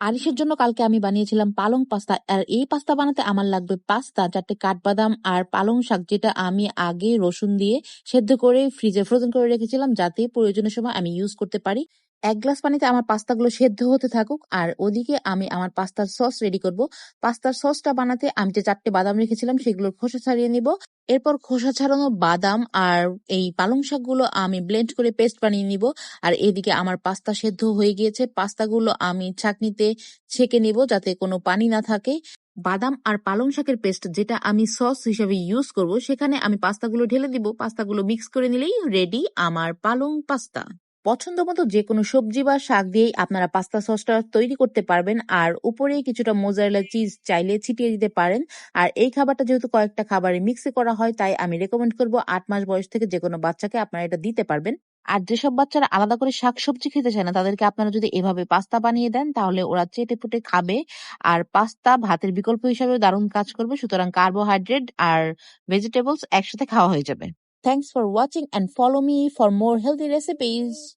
আরিশের জন্য কালকে আমি বানিয়েছিলাম পালং পাস্তা, আর এই পাস্তা বানাতে আমার লাগবে পাস্তা, চারটে কাঠবাদাম আর পালং শাক, যেটা আমি আগে রসুন দিয়ে সেদ্ধ করে ফ্রিজে ফ্রোজেন করে রেখেছিলাম, যাতে প্রয়োজনের সময় আমি ইউজ করতে পারি। এক গ্লাস পানিতে আমার পাস্তাগুলো সেদ্ধ হতে থাকুক, আর ওদিকে আমি আমার পাস্তার সস রেডি করব। পাস্তার সসটা বানাতে আমি যে চারটে বাদাম রেখেছিলাম, সেগুলোর খোসা ছাড়িয়ে নিব। এরপর খোসা ছাড়ানো বাদাম আর এই পালং শাকগুলো আমি ব্লেন্ড করে পেস্ট বানিয়ে নিব। আর এদিকে আমার পাস্তা সেদ্ধ হয়ে গিয়েছে। পাস্তাগুলো আমি ছাঁকনিতে ছেঁকে নিব যাতে কোনো পানি না থাকে। বাদাম আর পালং শাকের পেস্ট যেটা আমি সস হিসেবে ইউজ করব, সেখানে আমি পাস্তাগুলো ঢেলে দিব। পাস্তাগুলো মিক্স করে নিলেই রেডি আমার পালং পাস্তা। পছন্দ মতো যে কোনো সবজি বা শাক দিয়েই আপনারা পাস্তা সসটা তৈরি করতে পারবেন। আর উপরে কিছুটা মোজারেলা চিজ চাইলে ছিটিয়ে দিতে পারেন। আর এই খাবারটা যেহেতু কয়েকটা খাবারে মিক্সে করা হয়, তাই আমি রেকমেন্ড করব আট মাস বয়স থেকে যে কোনো বাচ্চাকে আপনারা এটা দিতে পারবেন। আর যেসব বাচ্চারা আলাদা করে শাকসবজি খেতে চায় না, তাদেরকে আপনারা যদি এভাবে পাস্তা বানিয়ে দেন, তাহলে ওরা চেটে পুটে খাবে। আর পাস্তা ভাতের বিকল্প হিসাবে দারুণ কাজ করবে। সুতরাং কার্বোহাইড্রেট আর ভেজিটেবলস একসাথে খাওয়া হয়ে যাবে। Thanks for watching and follow me for more healthy recipes.